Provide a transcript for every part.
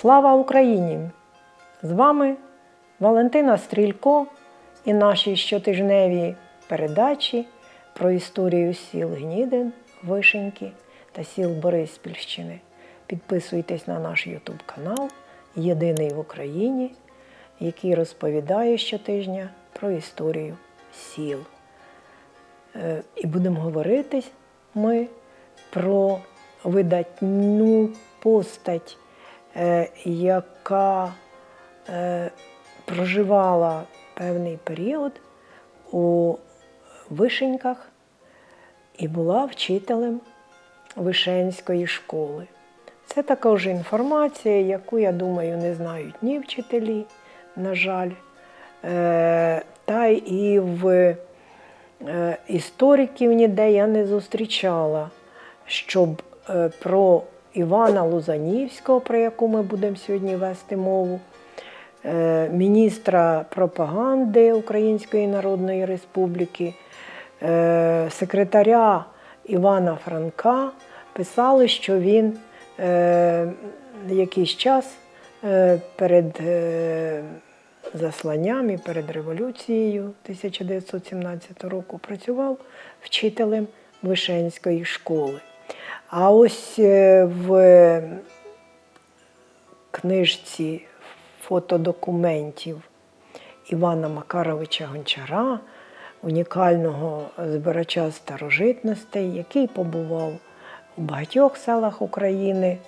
Слава Україні! З вами Валентина Стрілько і наші щотижневі передачі про історію сіл Гнідин, Вишеньки та сіл Бориспільщини. Підписуйтесь на наш YouTube канал Єдиний в Україні, який розповідає щотижня про історію сіл. Е, І будемо говорити ми про видатну постать, яка е, проживала певний період у Вишеньках і була вчителем Вишенської школи. Це також інформація, яку, я думаю, не знають ні вчителі, на жаль, е, та і в е, істориків ніде я не зустрічала, щоб е, про Івана Лузанівського, про яку ми будемо сьогодні вести мову, е, міністра пропаганди Української Народної Республіки, е, секретаря Івана Франка писали, що він е, якийсь час перед засланням і перед революцією 1917 року працював вчителем Вишенської школи. А ось е, в книжці фотодокументів Івана Макаровича Гончара, унікального збирача старожитностей, який побував у багатьох селах України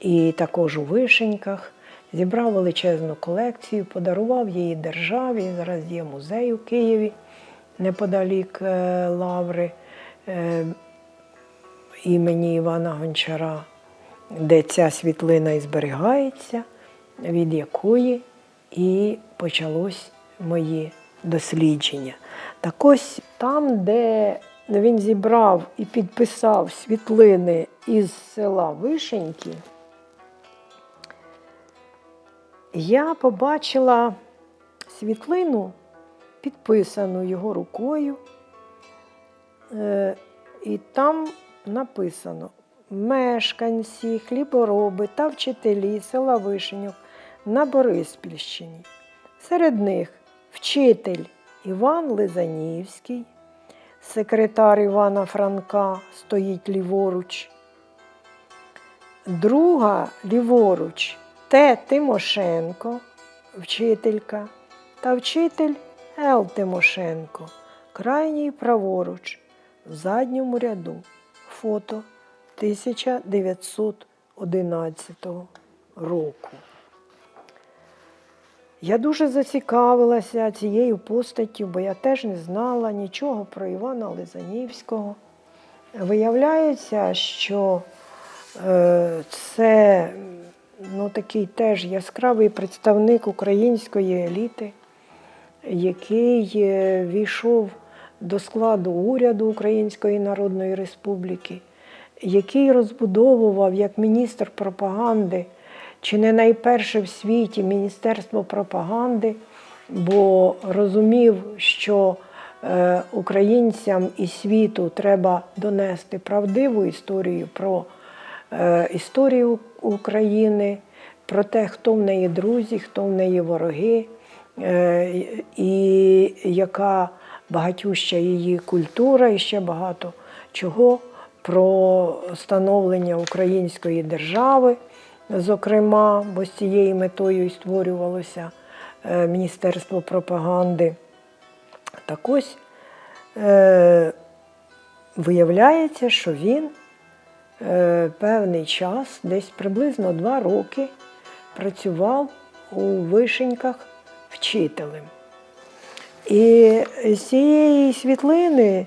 і також у Вишеньках, зібрав величезну колекцію, подарував її державі. Зараз є музей у Києві неподалік е, Лаври е, імені Івана Гончара, де ця світлина і зберігається, від якої і почалось моє дослідження. Так ось там, де він зібрав і підписав світлини із села Вишеньки, я побачила світлину, підписану його рукою. Е, І там написано мешканці, хлібороби та вчителі села Вишеньок на Бориспільщині. Серед них вчитель Іван Лизанівський, секретар Івана Франка стоїть ліворуч. Друга ліворуч Т. Тимошенко, вчителька, та вчитель Л. Тимошенко, крайній праворуч, в задньому ряду. Фото 1911 року. Я дуже зацікавилася цією постаттю, бо я теж не знала нічого про Івана Лизанівського. Виявляється, що е, це ну, такий теж яскравий представник української еліти, який е, війшов до складу уряду Української Народної Республіки, який розбудовував як міністр пропаганди, чи не найперше в світі Міністерство пропаганди, бо розумів, що е, українцям і світу треба донести правдиву історію про е, історію України, про те, хто в неї друзі, хто в неї вороги, е, і яка багатюща її культура, і ще багато чого про становлення української держави, зокрема, бо з цією метою і створювалося е, Міністерство пропаганди. Так ось е, виявляється, що він е, певний час, десь приблизно два роки, працював у Вишеньках вчителем. І з цієї світлини,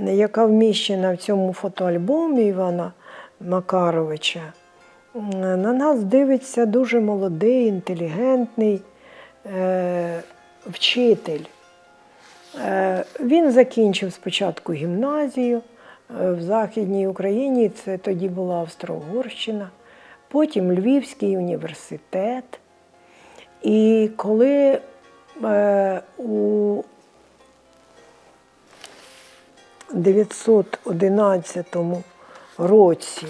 яка вміщена в цьому фотоальбомі Івана Макаровича, на нас дивиться дуже молодий, інтелігентний е, вчитель. Е, він закінчив спочатку гімназію е, в Західній Україні, це тоді була Австро-Угорщина, потім Львівський університет. І коли у 911 році,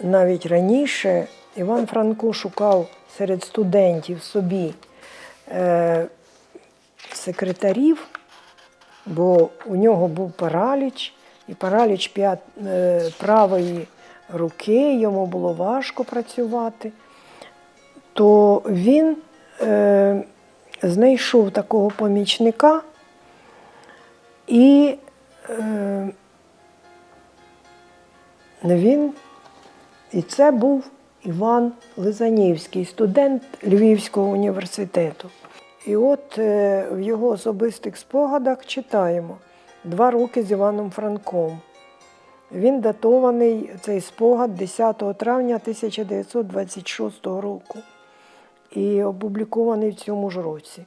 навіть раніше, Іван Франко шукав серед студентів собі е, секретарів, бо у нього був параліч, і параліч п'ят, е, правої руки, йому було важко працювати, то він е, знайшов такого помічника і е, він, і це був Іван Лизанівський, студент Львівського університету. І от е, в його особистих спогадах читаємо два роки з Іваном Франком. Він датований цей спогад 10 травня 1926 року і опублікований в цьому ж році.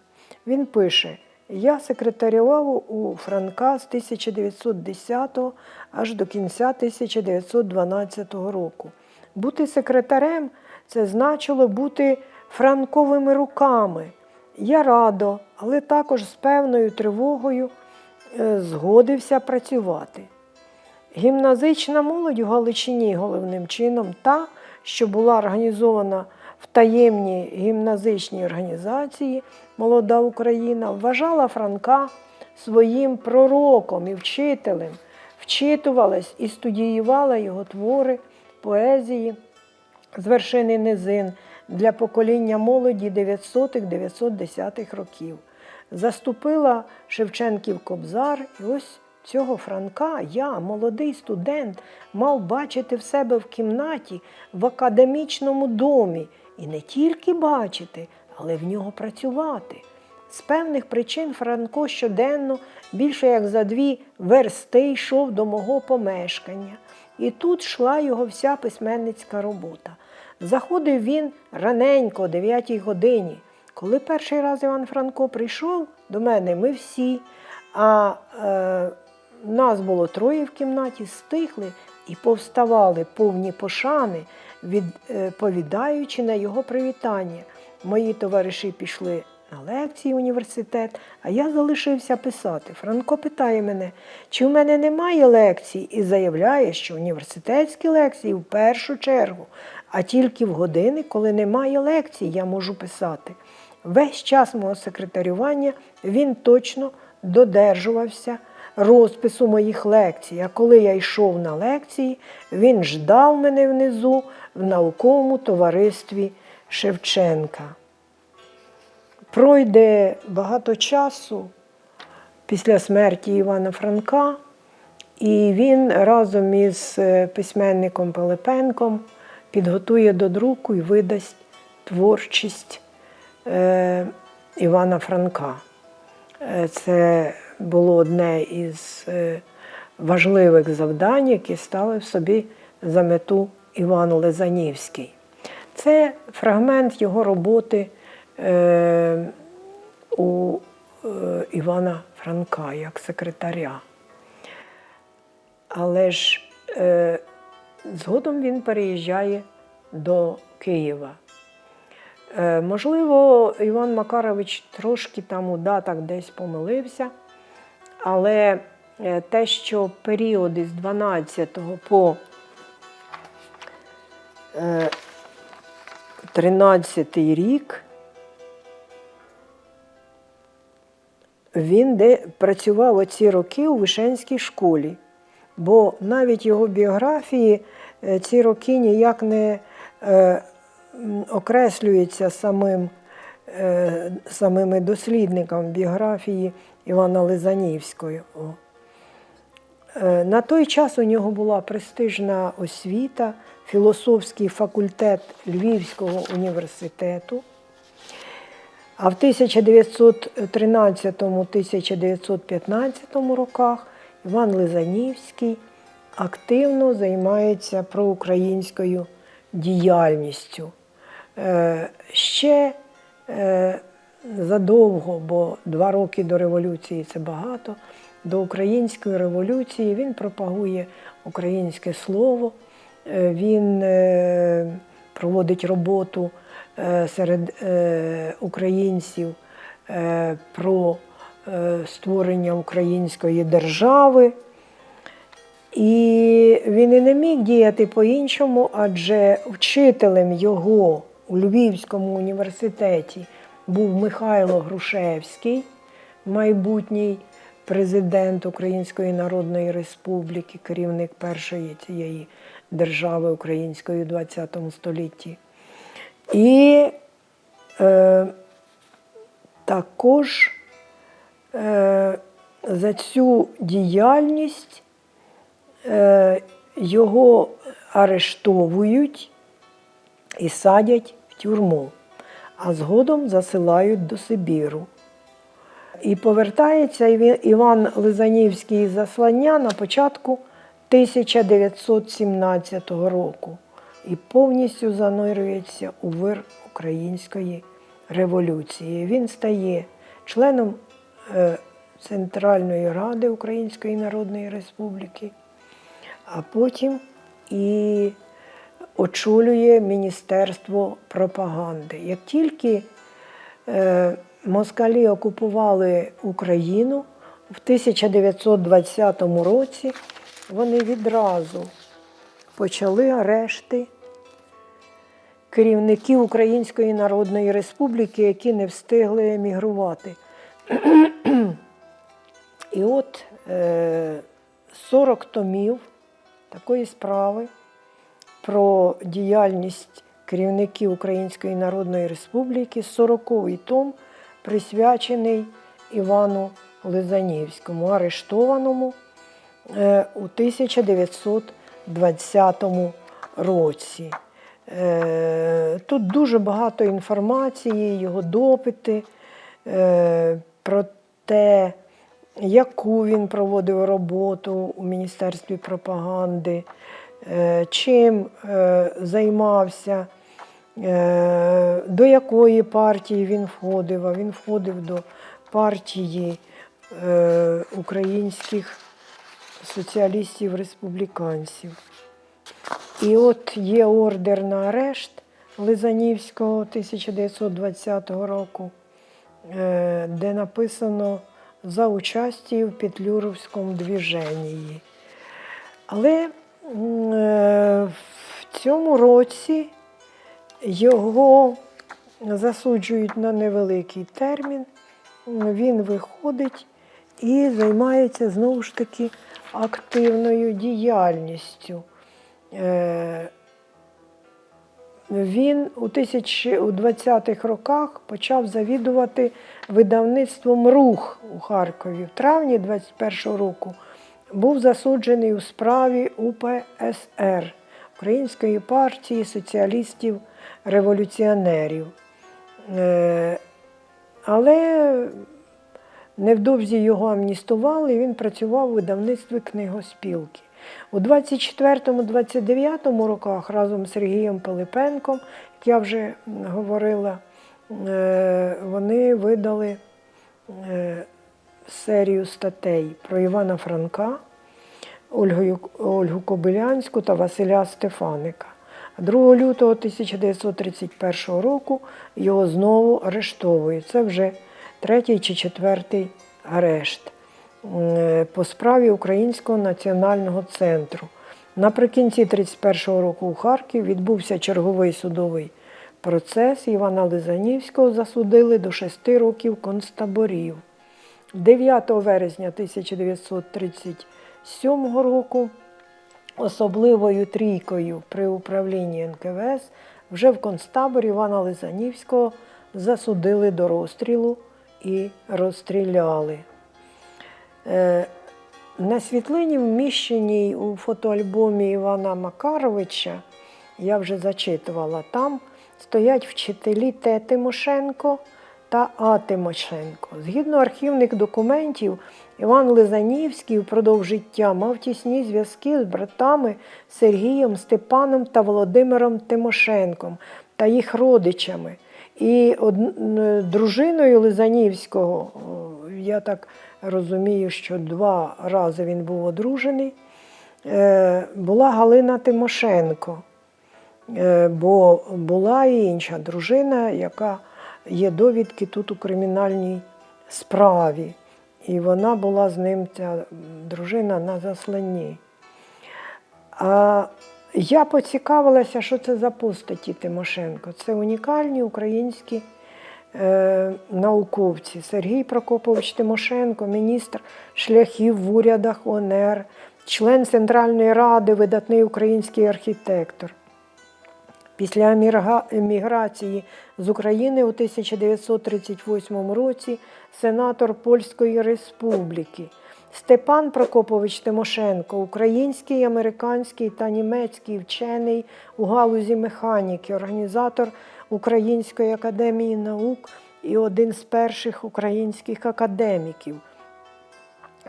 Він пише: Я секретарював у Франка з 1910 аж до кінця 1912 року. Бути секретарем це значило бути франковими руками. Я радо, але також з певною тривогою е, згодився працювати. Гімназична молодь у Галичині головним чином та, що була організована в таємній гімназичній організації Молода Україна, вважала Франка своїм пророком і вчителем, вчитувалась і студіювала його твори, поезії з вершини низин для покоління молоді 900-910-х років. Заступила Шевченків Кобзар, і ось цього Франка я, молодий студент, мав бачити в себе в кімнаті в академічному домі і не тільки бачити, але в нього працювати. З певних причин Франко щоденно більше як за дві версти йшов до мого помешкання, і тут йшла його вся письменницька робота. Заходив він раненько, о 9 годині. Коли перший раз Іван Франко прийшов до мене, ми всі, а е, нас було троє в кімнаті, стихли і повставали повні пошани, відповідаючи на його привітання. Мої товариші пішли на лекції університет, а я залишився писати. Франко питає мене, чи в мене немає лекцій, і заявляє, що університетські лекції в першу чергу, а тільки в години, коли немає лекцій, я можу писати. Весь час мого секретарювання він точно додержувався розпису моїх лекцій. А коли я йшов на лекції, він ждав мене внизу в науковому товаристві Шевченка. Пройде багато часу після смерті Івана Франка, і він разом із е, письменником Пилипенком підготує до друку і видасть творчість е, Івана Франка. Е, Це було одне із е, важливих завдань, які стали в собі за мету Іван Лизанівський. Це фрагмент його роботи е, у е, Івана Франка як секретаря. Але ж згодом він переїжджає до Києва. Можливо, Іван Макарович трошки там у датах десь помилився, але е, те, що періоди з 12 по е, 13 рік він де працював оці роки у Вишенській школі, бо навіть його біографії е, ці роки ніяк не е, окреслюються самим, е, самими дослідниками біографії Івана Лизанівського. Е, На той час у нього була престижна освіта, філософський факультет Львівського університету. А в 1913-1915 роках Іван Лизанівський активно займається проукраїнською діяльністю. Е, Ще е, задовго, бо два роки до революції це багато, до української революції він пропагує українське слово, е, він е, проводить роботу е, серед українців про створення української держави. І він і не міг діяти по-іншому, адже вчителем його у Львівському університеті був Михайло Грушевський, майбутній президент Української Народної Республіки, керівник першої цієї держави української у ХХ столітті. І е, також е, за цю діяльність е, його арештовують і садять в тюрму, а згодом засилають до Сибіру. І повертається Іван Лизанівський заслання на початку 1917 року і повністю занурюється у вир української революції. Він стає членом е, Центральної Ради Української Народної Республіки, а потім і очолює Міністерство пропаганди. Як тільки е, москалі окупували Україну в 1920 році, вони відразу почали арешти керівників Української Народної Республіки, які не встигли емігрувати. І от е, 40 томів такої справи про діяльність керівників Української Народної Республіки, 40-й том присвячений Івану Лизанівському, арештованому е, у 1920 році. Е, Тут дуже багато інформації, його допити е, про те, яку він проводив роботу у Міністерстві пропаганди, чим е, займався, е, до якої партії він входив, а він входив до партії е, українських соціалістів-республіканців. І от є ордер на арешт Лизанівського 1920 року, е, де написано за участію в Петлюровському движенні. Але е, в цьому році його засуджують на невеликий термін. Він виходить і займається знову ж таки активною діяльністю. Е, Він у 20-х роках почав завідувати видавництвом рух у Харкові. В травні 21-го року був засуджений у справі УПСР Української партії соціалістів-революціонерів. Е, Але невдовзі його амністували, і він працював у видавництві книгоспілки. У 24-29 роках разом з Сергієм Пилипенком, як я вже говорила, е, вони видали е, серію статей про Івана Франка, Ольгу, Ольгу Кобилянську та Василя Стефаника. 2 лютого 1931 року його знову арештовують. Це вже третій чи четвертий арешт по справі Українського національного центру. Наприкінці 31-го року у Харкові відбувся черговий судовий процес. Івана Лизанівського засудили до 6 років концтаборів. 9 вересня 1937 року особливою трійкою при управлінні НКВС вже в концтаборі Івана Лизанівського засудили до розстрілу і розстріляли. Е, На світлині, вміщеній у фотоальбомі Івана Макаровича, я вже зачитувала, там стоять вчителі Т. Тимошенко та А. Тимошенко. Згідно архівних документів, Іван Лизанівський впродовж життя мав тісні зв'язки з братами Сергієм, Степаном та Володимиром Тимошенком та їх родичами. І дружиною Лизанівського, я так розумію, що два рази він був одружений, е, була Галина Тимошенко. Е, Бо була і інша дружина, яка є довідки тут у кримінальній справі. І вона була з ним, ця дружина, на засланні. А я поцікавилася, що це за постаті Тимошенко. Це унікальні українські е, науковці. Сергій Прокопович Тимошенко, міністр шляхів в урядах ОНР, член Центральної ради, видатний український архітектор. Після еміграції з України у 1938 році сенатор Польської Республіки. Степан Прокопович Тимошенко, український, американський та німецький вчений у галузі механіки, організатор Української академії наук і один з перших українських академіків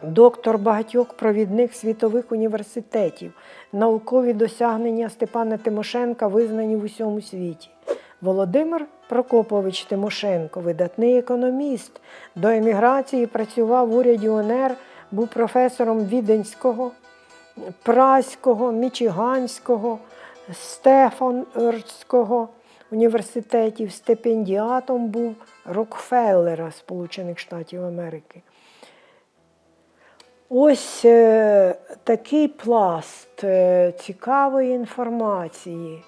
доктор багатьох провідних світових університетів. Наукові досягнення Степана Тимошенка визнані в усьому світі. Володимир Прокопович Тимошенко, видатний економіст, до еміграції працював в уряді УНР, був професором Віденського, Праського, Мічиганського, Стефанського університетів, стипендіатом був Рокфеллера Сполучених Штатів Америки. Ось е, такий пласт е, цікавої інформації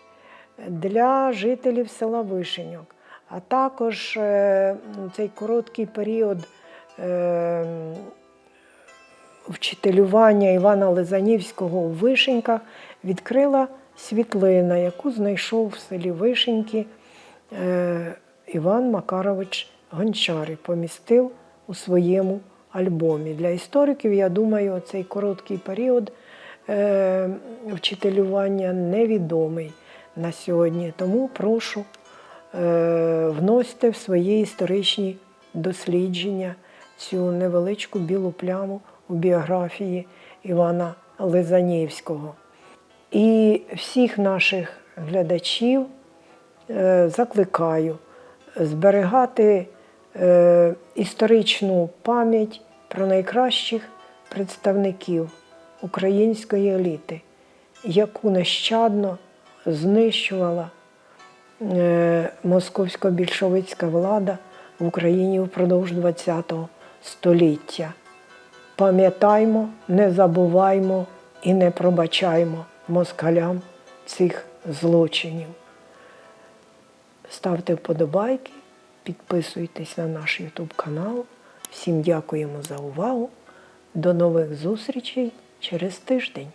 для жителів села Вишеньок, а також е, цей короткий період вчителювання Івана Лизанівського у Вишеньках відкрила світлина, яку знайшов в селі Вишеньки Іван Макарович Гончар помістив у своєму альбомі. Для істориків, я думаю, цей короткий період е, вчителювання невідомий на сьогодні. Тому прошу е, вносьте в свої історичні дослідження цю невеличку білу пляму у біографії Івана Лизанівського. І всіх наших глядачів е, закликаю зберігати е, історичну пам'ять про найкращих представників української еліти, яку нещадно знищувала е, московсько-більшовицька влада в Україні впродовж ХХ століття. Пам'ятаймо, не забуваймо і не пробачаймо москалям цих злочинів. Ставте вподобайки, підписуйтесь на наш YouTube канал. Всім дякуємо за увагу. До нових зустрічей через тиждень.